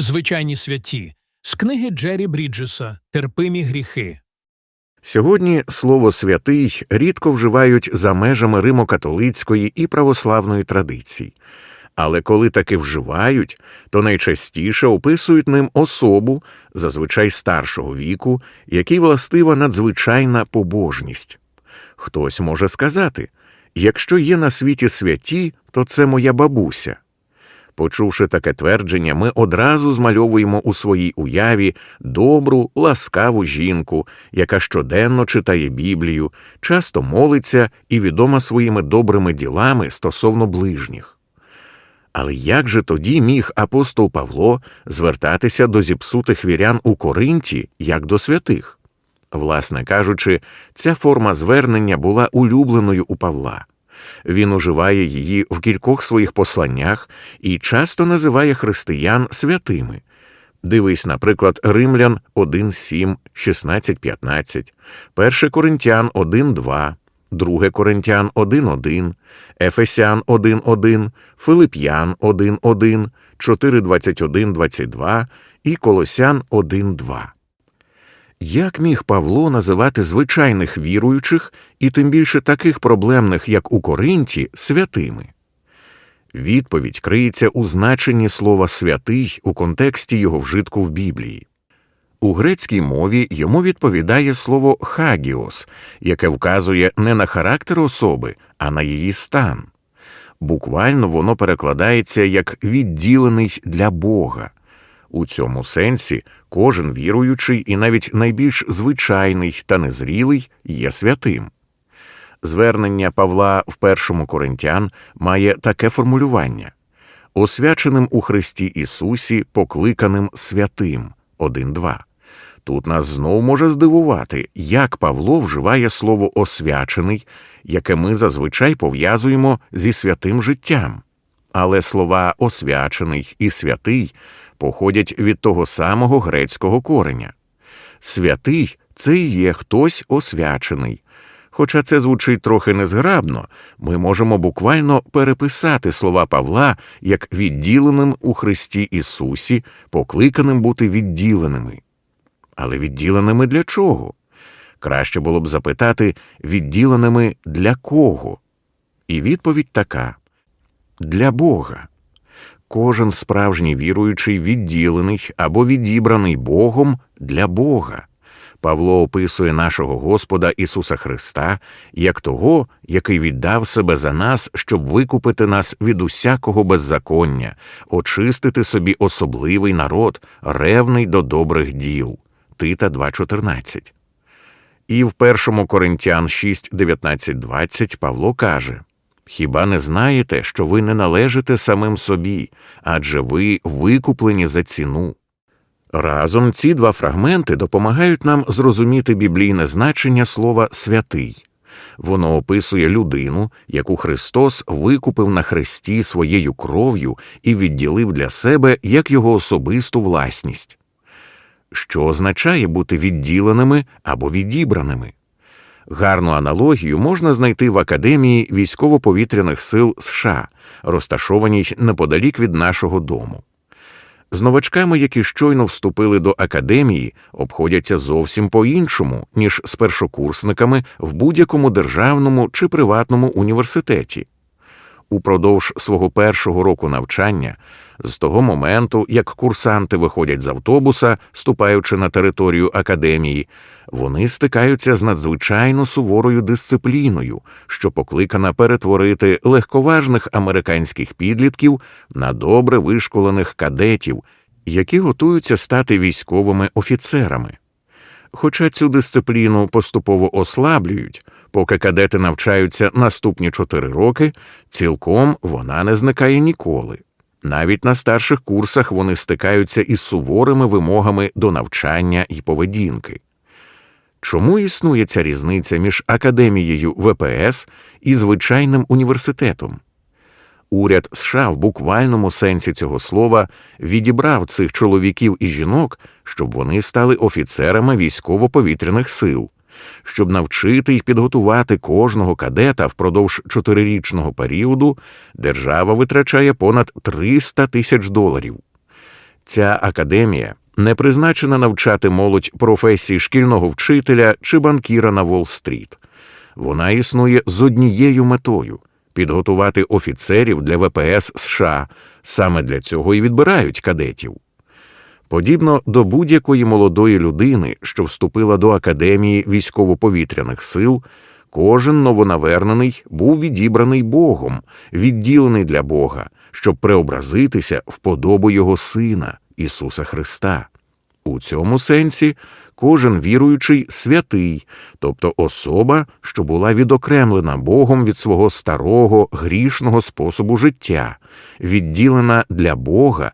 Звичайні святі з книги Джері Бріджеса Терпимі гріхи. Сьогодні слово святий рідко вживають за межами римокатолицької і православної традицій. Але коли таки вживають, то найчастіше описують ним особу, зазвичай старшого віку, якій властива надзвичайна побожність. Хтось може сказати якщо є на світі святі, то це моя бабуся. Почувши таке твердження, ми одразу змальовуємо у своїй уяві добру, ласкаву жінку, яка щоденно читає Біблію, часто молиться і відома своїми добрими ділами стосовно ближніх. Але як же тоді міг апостол Павло звертатися до зіпсутих вірян у Коринті як до святих? Власне кажучи, ця форма звернення була улюбленою у Павла. Він уживає її в кількох своїх посланнях і часто називає християн святими. Дивись, наприклад, Римлян 1.7, 16.15, 1 Коринтян 1.2, 2 2 Коринтян 1.1, Ефесян 1.1, Филип'ян 1.1, 4.21.22 і Колосян 1.2. Як міг Павло називати звичайних віруючих і тим більше таких проблемних, як у Коринті, святими? Відповідь криється у значенні слова святий у контексті його вжитку в Біблії. У грецькій мові йому відповідає слово хагіос, яке вказує не на характер особи, а на її стан. Буквально воно перекладається як відділений для Бога. У цьому сенсі кожен віруючий і навіть найбільш звичайний та незрілий є святим. Звернення Павла в першому Коринтян має таке формулювання освяченим у Христі Ісусі, покликаним святим 1.2. Тут нас знов може здивувати, як Павло вживає слово освячений, яке ми зазвичай пов'язуємо зі святим життям. Але слова освячений і святий походять від того самого грецького кореня. Святий це і є хтось освячений. Хоча це звучить трохи незграбно, ми можемо буквально переписати слова Павла як відділеним у Христі Ісусі, покликаним бути відділеними. Але відділеними для чого? Краще було б запитати, відділеними для кого? І відповідь така для Бога. Кожен справжній віруючий відділений або відібраний Богом для Бога. Павло описує нашого Господа Ісуса Христа як того, який віддав себе за нас, щоб викупити нас від усякого беззаконня, очистити собі особливий народ, ревний до добрих діл. Тита 2.14. І в 1 Коринтян 6, 19, 20 Павло каже Хіба не знаєте, що ви не належите самим собі, адже ви викуплені за ціну? Разом ці два фрагменти допомагають нам зрозуміти біблійне значення слова святий. Воно описує людину, яку Христос викупив на хресті своєю кров'ю і відділив для себе як його особисту власність. Що означає бути відділеними або відібраними? Гарну аналогію можна знайти в Академії військово-повітряних сил США, розташованій неподалік від нашого дому. З новачками, які щойно вступили до академії, обходяться зовсім по іншому, ніж з першокурсниками в будь-якому державному чи приватному університеті. Упродовж свого першого року навчання, з того моменту, як курсанти виходять з автобуса, ступаючи на територію академії, вони стикаються з надзвичайно суворою дисципліною, що покликана перетворити легковажних американських підлітків на добре вишколених кадетів, які готуються стати військовими офіцерами. Хоча цю дисципліну поступово ослаблюють, поки кадети навчаються наступні чотири роки, цілком вона не зникає ніколи. Навіть на старших курсах вони стикаються із суворими вимогами до навчання і поведінки. Чому існує ця різниця між академією ВПС і звичайним університетом? Уряд США в буквальному сенсі цього слова відібрав цих чоловіків і жінок, щоб вони стали офіцерами військово-повітряних сил, щоб навчити і підготувати кожного кадета впродовж чотирирічного періоду, держава витрачає понад 300 тисяч доларів. Ця академія не призначена навчати молодь професії шкільного вчителя чи банкіра на Уолл-стріт. Вона існує з однією метою підготувати офіцерів для ВПС США. Саме для цього і відбирають кадетів. Подібно до будь-якої молодої людини, що вступила до Академії військово-повітряних сил, кожен новонавернений був відібраний Богом, відділений для Бога, щоб преобразитися в подобу Його Сина, Ісуса Христа. У цьому сенсі кожен віруючий святий, тобто особа, що була відокремлена Богом від свого старого грішного способу життя, відділена для Бога,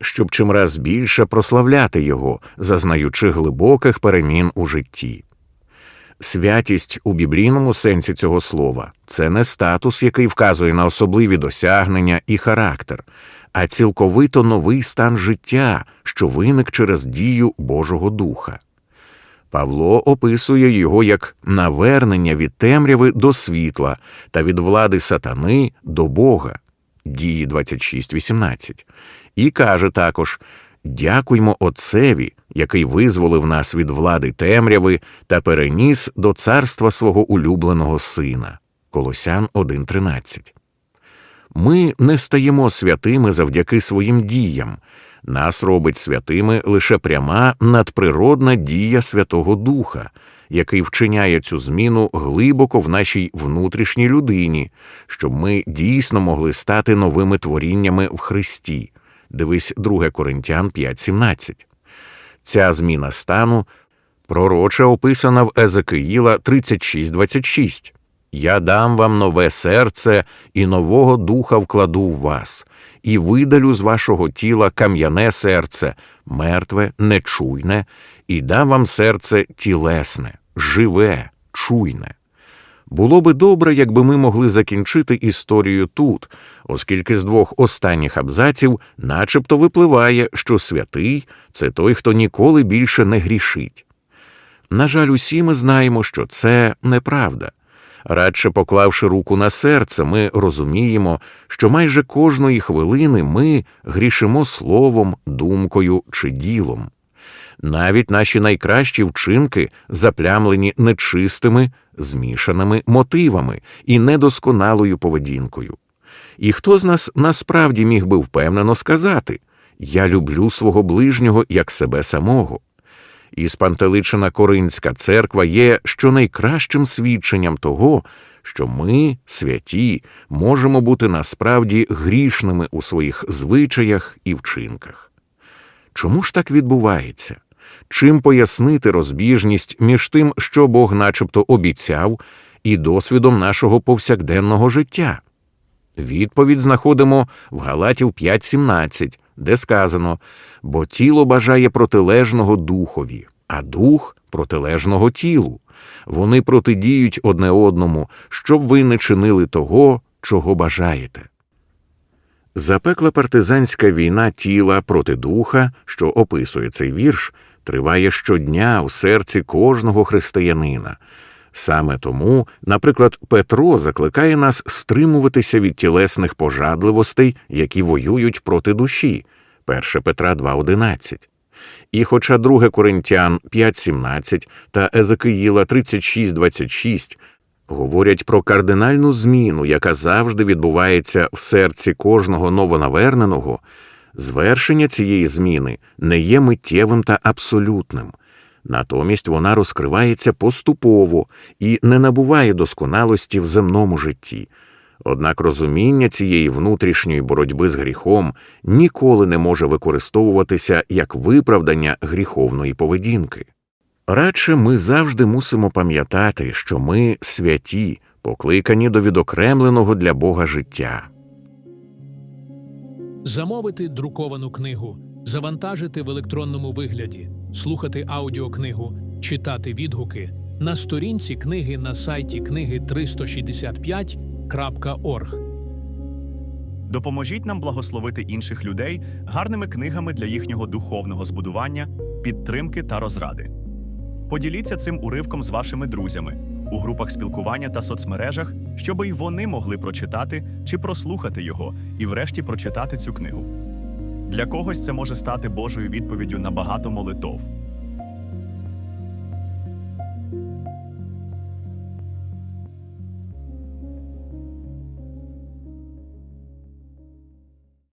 щоб чимраз більше прославляти Його, зазнаючи глибоких перемін у житті. Святість у біблійному сенсі цього слова це не статус, який вказує на особливі досягнення і характер, а цілковито новий стан життя, що виник через дію Божого Духа. Павло описує його як навернення від темряви до світла та від влади сатани до Бога. Дії 26.18. І каже також: Дякуймо Отцеві, який визволив нас від влади темряви та переніс до царства свого улюбленого Сина. Колосян 1.13. Ми не стаємо святими завдяки своїм діям. Нас робить святими лише пряма надприродна дія Святого Духа, який вчиняє цю зміну глибоко в нашій внутрішній людині, щоб ми дійсно могли стати новими творіннями в Христі. Дивись 2 Коринтян 5.17. Ця зміна стану пророче описана в Езекиїла 36.26. Я дам вам нове серце і нового духа вкладу в вас, і видалю з вашого тіла кам'яне серце, мертве, нечуйне, і дам вам серце тілесне, живе, чуйне. Було би добре, якби ми могли закінчити історію тут, оскільки з двох останніх абзаців начебто випливає, що святий це той, хто ніколи більше не грішить. На жаль, усі ми знаємо, що це неправда. Радше поклавши руку на серце, ми розуміємо, що майже кожної хвилини ми грішимо словом, думкою чи ділом. Навіть наші найкращі вчинки заплямлені нечистими, змішаними мотивами і недосконалою поведінкою. І хто з нас насправді міг би впевнено сказати Я люблю свого ближнього як себе самого? І спантеличена Коринська церква є щонайкращим свідченням того, що ми, святі, можемо бути насправді грішними у своїх звичаях і вчинках. Чому ж так відбувається? Чим пояснити розбіжність між тим, що Бог начебто обіцяв, і досвідом нашого повсякденного життя? Відповідь знаходимо в Галатів 5.17, де сказано бо тіло бажає протилежного духові, а дух протилежного тілу. Вони протидіють одне одному, щоб ви не чинили того, чого бажаєте. Запекла партизанська війна тіла проти духа, що описує цей вірш, триває щодня у серці кожного християнина. Саме тому, наприклад, Петро закликає нас стримуватися від тілесних пожадливостей, які воюють проти душі. 1 Петра 2.11. І хоча 2 Коринтян 5.17 та Езекиїла 36.26 говорять про кардинальну зміну, яка завжди відбувається в серці кожного новонаверненого, звершення цієї зміни не є миттєвим та абсолютним. Натомість вона розкривається поступово і не набуває досконалості в земному житті. Однак розуміння цієї внутрішньої боротьби з гріхом ніколи не може використовуватися як виправдання гріховної поведінки. Радше ми завжди мусимо пам'ятати, що ми святі, покликані до відокремленого для Бога життя. Замовити друковану книгу, завантажити в електронному вигляді, слухати аудіокнигу, читати відгуки на сторінці книги на сайті книги 365.org. Допоможіть нам благословити інших людей гарними книгами для їхнього духовного збудування, підтримки та розради. Поділіться цим уривком з вашими друзями у групах спілкування та соцмережах, щоб і вони могли прочитати чи прослухати його і, врешті, прочитати цю книгу. Для когось це може стати Божою відповіддю на багато молитов.